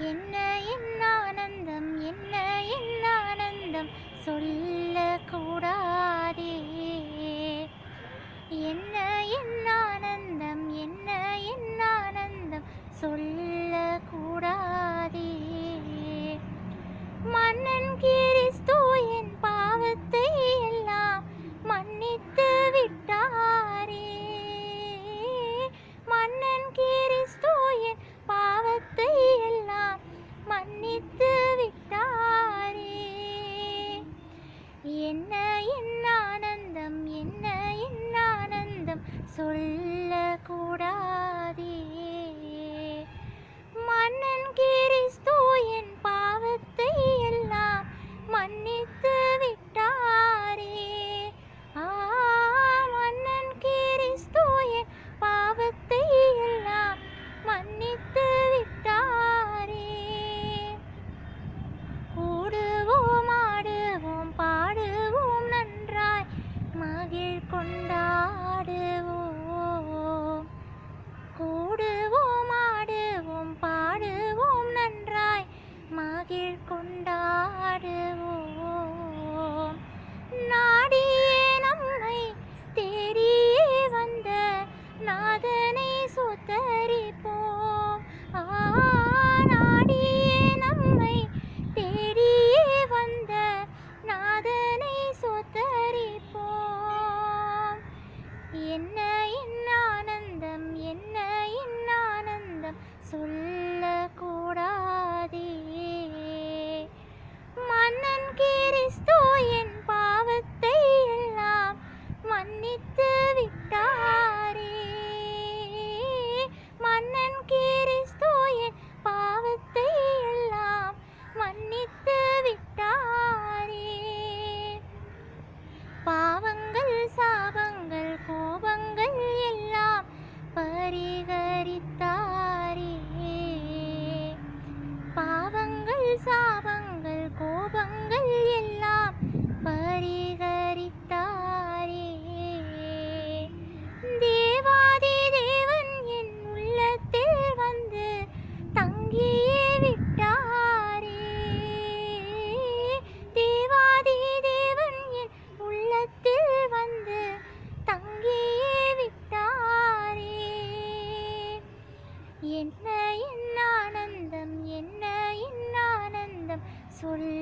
என்ன என் ஆனந்தம் என்ன என் ஆனந்தம்? சொல்ல கூட സുതരിപ്പോ ആ それ